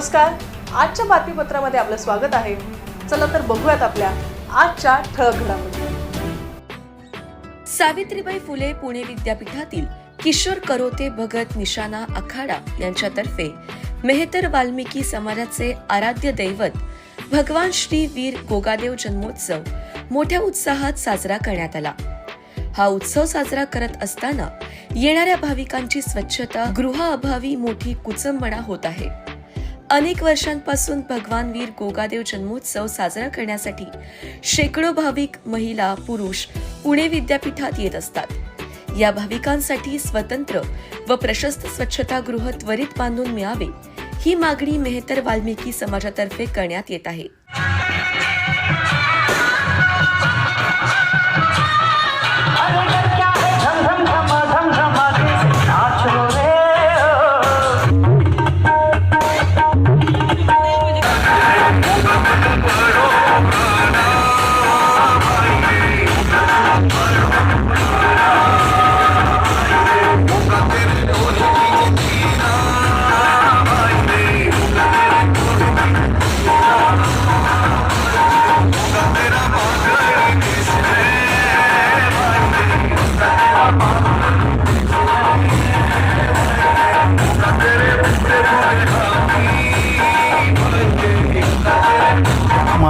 नमस्कार. आजच्या बातमीपत्रामध्ये आपलं स्वागत आहे. चला तर बघूयात आपल्या आजच्या ठळक घडामोडी. सावित्रीबाई फुले पुणे विद्यापीठातील किशोर करोते भगत निशाणा आखाडा यांच्यातर्फे मेहतर वाल्मिकी समाजाचे आराध्य दैवत भगवान श्री वीर गोगादेव जन्मोत्सव मोठ्या उत्साहात साजरा करण्यात आला. हा उत्सव साजरा करत असताना येणाऱ्या भाविकांची स्वच्छता गृहाअभावी मोठी कुचंबणा होत आहे. अनेक वर्षांपासून भगवान वीर गोगादेव जन्मोत्सव साजरा करण्यासाठी शेकडो भाविक महिला पुरुष पुणे विद्यापीठात येत असतात. या भाविकांसाठी स्वतंत्र व प्रशस्त स्वच्छतागृह त्वरित बांधून मिळावे ही मागणी मेहतर वाल्मिकी समाजातर्फे करण्यात येत आहे.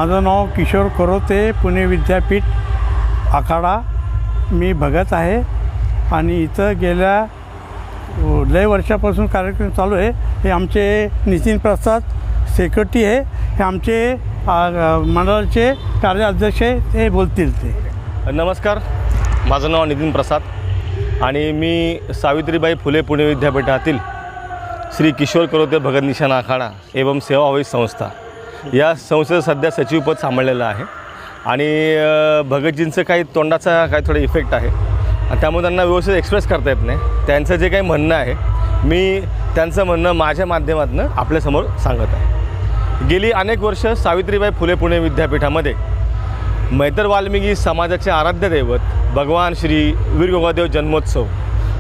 माझं नाव किशोर करोते पुणे विद्यापीठ आखाडा. मी भगत आहे आणि इथं गेल्या लय वर्षापासून कार्यक्रम चालू आहे. हे आमचे नितीन प्रसाद सेक्रेटरी आहे. हे आमचे मंडळाचे कार्याध्यक्ष आहे, ते बोलतील ते. नमस्कार. माझं नाव नितीन प्रसाद आणि मी सावित्रीबाई फुले पुणे विद्यापीठातील श्री किशोर करोते भगत निशाण आखाडा एवं सेवाभावी संस्था. या संस्थेचं सध्या सचिवपद सांभाळलेलं आहे. आणि भगतजींचं काही तोंडाचा काही थोडा इफेक्ट आहे. आणि त्यामुळे त्यांना व्यवस्थित एक्सप्रेस करता येत नाही. त्यांचं जे काही म्हणणं आहे मी त्यांचं म्हणणं माझ्या माध्यमातून आपल्यासमोर सांगत आहे. गेली अनेक वर्ष सावित्रीबाई फुले पुणे विद्यापीठामध्ये मैत्र वाल्मिकी समाजाचे आराध्य दैवत भगवान श्री वीर गोगादेव जन्मोत्सव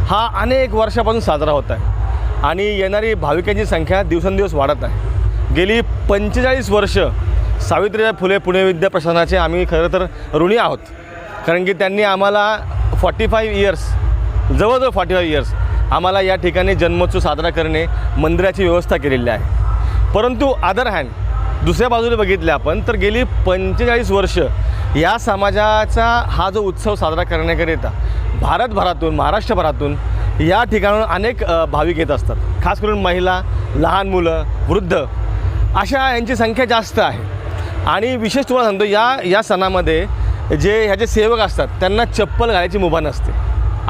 हा अनेक वर्षापासून साजरा होत आहे. आणि येणारी भाविकांची संख्या दिवसेंदिवस वाढत आहे. गेली पंचेचाळीस वर्ष सावित्रीबाई फुले पुणे विद्या प्रशासनाचे आम्ही खरं तर ऋणी आहोत. कारण की त्यांनी आम्हाला फॉर्टी फाईव्ह इयर्स जवळजवळ फॉर्टी फाईव्ह इयर्स आम्हाला या ठिकाणी जन्मोत्सव साजरा करणे मंदिराची व्यवस्था केलेली आहे. परंतु अदर हँड दुसऱ्या बाजूने बघितले आपण तर गेली पंचेचाळीस वर्ष या समाजाचा हा जो उत्सव साजरा करण्याकरिता भारतभरातून महाराष्ट्रभरातून या ठिकाणाहून अनेक भाविक येत असतात. खास करून महिला लहान मुलं वृद्ध अशा यांची संख्या जास्त आहे. आणि विशेष तुम्हाला सांगतो या या सणामध्ये जे ह्याचे सेवक असतात त्यांना चप्पल घालायची मुभा नसते.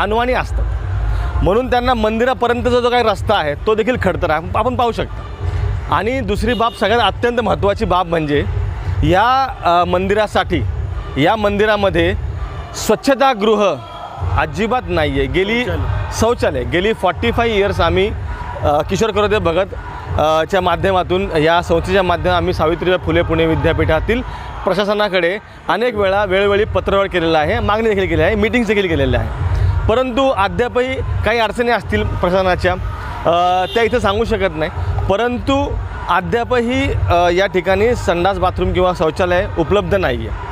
अनवाणी असतात. म्हणून त्यांना मंदिरापर्यंतचा जो काही रस्ता आहे तो देखील खडतर आहे. आपण पाहू शकता. आणि दुसरी बाब सगळ्यात अत्यंत महत्त्वाची बाब म्हणजे या मंदिरासाठी या मंदिरामध्ये स्वच्छतागृह अजिबात नाही आहे गेली शौचालय. गेली फॉर्टी फाईव्ह इयर्स आम्ही किशोर करोदे भगत च्या माध्यमातून या संस्थेच्या माध्यमात आम्ही सावित्रीबाई फुले पुणे विद्यापीठातील प्रशासनाकडे अनेक वेळा वेळोवेळी पत्रव्यवहार केलेला आहे मागणी देखील केली आहे मीटिंग्स देखील केलेल्या आहे परंतु अद्यापही काही अडचणी असतील प्रशासनाच्या त्या इथं सांगू शकत नाही. परंतु अद्यापही या ठिकाणी संडास बाथरूम किंवा शौचालय उपलब्ध नाही आहे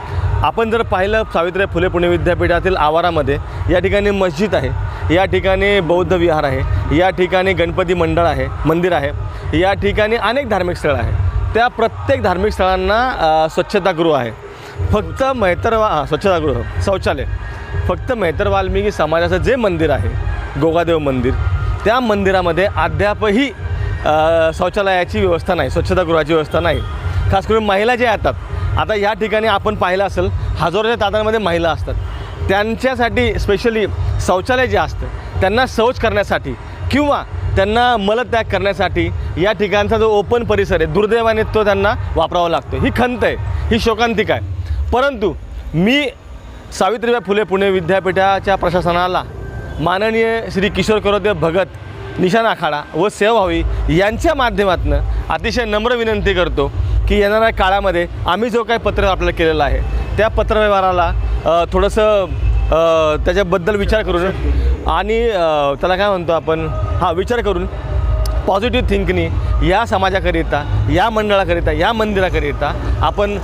आपण जर पाहिलं सावित्रीबाई फुले पुणे विद्यापीठातील आवारामध्ये या ठिकाणी मस्जिद आहे. या ठिकाणी बौद्ध विहार आहे. या ठिकाणी गणपती मंडळ आहे मंदिर आहे. या ठिकाणी अनेक धार्मिक स्थळं आहे त्या प्रत्येक धार्मिक स्थळांना स्वच्छतागृह आहे. फक्त मैत्रवा स्वच्छतागृह शौचालय. फक्त मैत्र वाल्मिकी समाजाचं जे मंदिर आहे गोगादेव मंदिर त्या मंदिरामध्ये अद्यापही शौचालयाची व्यवस्था नाही स्वच्छतागृहाची व्यवस्था नाही. खास करून महिला ज्या येतात आता या ठिकाणी आपण पाहिलं असेल हजारोच्या तादांमध्ये महिला असतात. त्यांच्यासाठी स्पेशली शौचालय जे असतं त्यांना शौच करण्यासाठी किंवा त्यांना मलत्याग करण्यासाठी या ठिकाणचा जो ओपन परिसर आहे दुर्दैवाने तो त्यांना वापरावा लागतो. ही खंत आहे ही शोकांतिक आहे. परंतु मी सावित्रीबाई फुले पुणे विद्यापीठाच्या प्रशासनाला माननीय श्री किशोर करोदेव भगत निशाण आखाडा व सेवभावी यांच्या माध्यमातून अतिशय नम्र विनंती करतो की येणाऱ्या काळामध्ये आम्ही जो काही पत्र आपल्याला केलेलं आहे त्या पत्रव्यवहाराला थोडंसं त्याच्याबद्दल विचार करून आणि त्याला काय म्हणतो आपण? हा विचार करून. पॉझिटिव्ह थिंकनी या समाजाकरिता या मंडळाकरिता या मंदिराकरिता आपण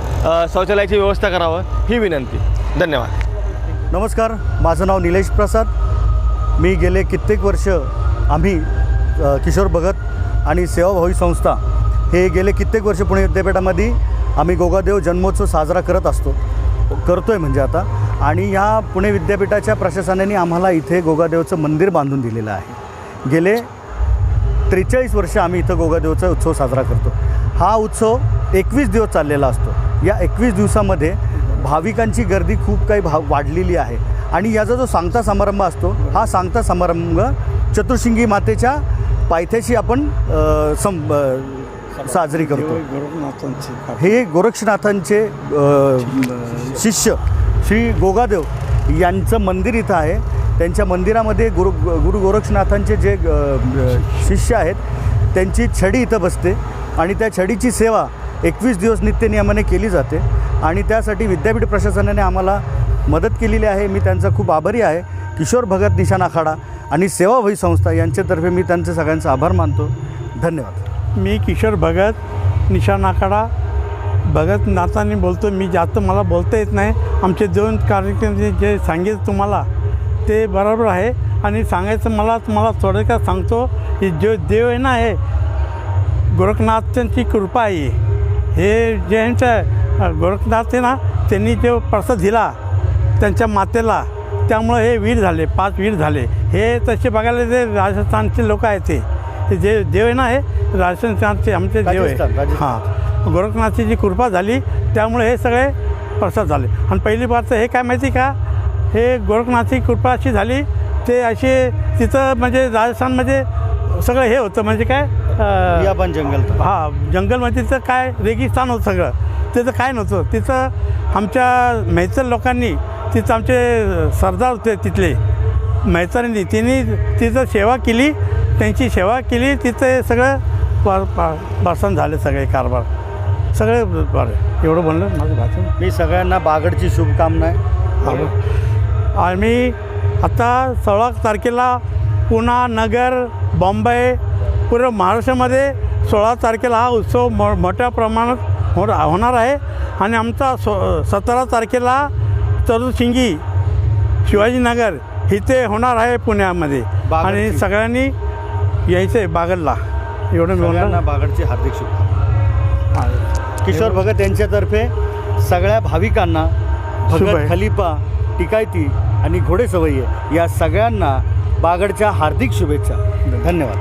शौचालयाची व्यवस्था करावं ही विनंती. धन्यवाद. नमस्कार माझं नाव निलेश प्रसाद. मी गेले कित्येक वर्ष आम्ही किशोर भगत आणि सेवाभावी संस्था हे गेले कित्येक वर्ष पुणे विद्यापीठामध्ये आम्ही गोगादेव जन्मोत्सव साजरा करत असतो. करतो आहे म्हणजे आता. आणि ह्या पुणे विद्यापीठाच्या प्रशासनाने आम्हाला इथे गोगादेवचं मंदिर बांधून दिलेलं आहे. गेले त्रेचाळीस वर्ष आम्ही इथं गोगादेवचा उत्सव साजरा करतो. हा उत्सव एकवीस दिवस चाललेला असतो. या एकवीस दिवसामध्ये भाविकांची गर्दी खूप काही भाव वाढलेली आहे. आणि याचा जो सांगता समारंभ असतो हा सांगता समारंभ चतुर्शिंगी मातेच्या पायथ्याशी आपण सं साजरी करतो. हे गोरक्षनाथांचे शिष्य श्री गोगादेव यांचं मंदिर इथं आहे. त्यांच्या मंदिरामध्ये गुरु गुरु गोरक्षनाथांचे जे शिष्य आहेत त्यांची छडी इथं बसते आणि त्या छडीची सेवा एकवीस दिवस नित्यनियमाने केली जाते आणि त्यासाठी विद्यापीठ प्रशासनाने आम्हाला मदत केलेली आहे. मी त्यांचा खूप आभारी आहे. किशोर भगत निशाण आखाडा आणि सेवाभावी संस्था यांच्यातर्फे मी त्यांचे सगळ्यांचा आभार मानतो. धन्यवाद. मी किशोर भगत निशाण आखाडा भगत नाताने बोलतो मी जास्त मला बोलता येत नाही. आमचे दोन कार्यक्रम जे- जे सांगितलं तुम्हाला ते बरोबर आहे. आणि सांगायचं मला तुम्हाला थोडक्यात सांगतो की जो देव आहे ना हे गोरखनाथांची कृपा आहे. हे जयंचं गोरखनाथ आहे ना त्यांनी जो प्रसाद दिला त्यांच्या मातेला त्यामुळं हे वीर झाले पाच वीर झाले. हे तसे बघायला ते राजस्थानचे लोक आहेत ते ते जे देव आहे ना हे राजस्थानचे आमचे देव राजस्थान, आहे. राजस्थान. हां. गोरखनाथची जी कृपा झाली त्यामुळे हे सगळे प्रसाद झाले. आणि पहिली बार तर हे काय माहिती का? हे गोरखनाथची कृपा अशी झाली ते असे तिथं म्हणजे राजस्थानमध्ये सगळं हे होतं म्हणजे काय? अं, याबन जंगल हा जंगलमध्ये तिथं काय रेगिस्तान होतं सगळं. तिथं काय नव्हतं. तिथं आमच्या मैतर लोकांनी तिथं आमचे सरदार होते तिथले. मैतरांनी त्यांनी तिथं सेवा केली. त्यांची सेवा केली तिथं सगळं पार पारसन झाले सगळे कारभार. सगळे बरं. एवढं बोललं माझं भाषण. मी सगळ्यांना बागडची शुभकामना आहे. आम्ही आता सोळा तारखेला पुणा नगर बॉम्बे पूर्ण महाराष्ट्रामध्ये सोळा तारखेला हा उत्सव मो मोठ्या प्रमाणात हो होणार आहे. आणि आमचा सो सतरा तारखेला चतुर्शिंगी शिवाजीनगर इथे होणार आहे पुण्यामध्ये. आणि सगळ्यांनी यायचं आहे बागडला. एवढं सगळ्यांना बोलणार बागडची हार्दिक शुभकामना किशोर भगत यांच्यातर्फे सगळ्या भाविकांना भगत. खलिपा टिकायती आणि घोडेसवय्ये या सगळ्यांना बागडच्या हार्दिक शुभेच्छा. धन्यवाद.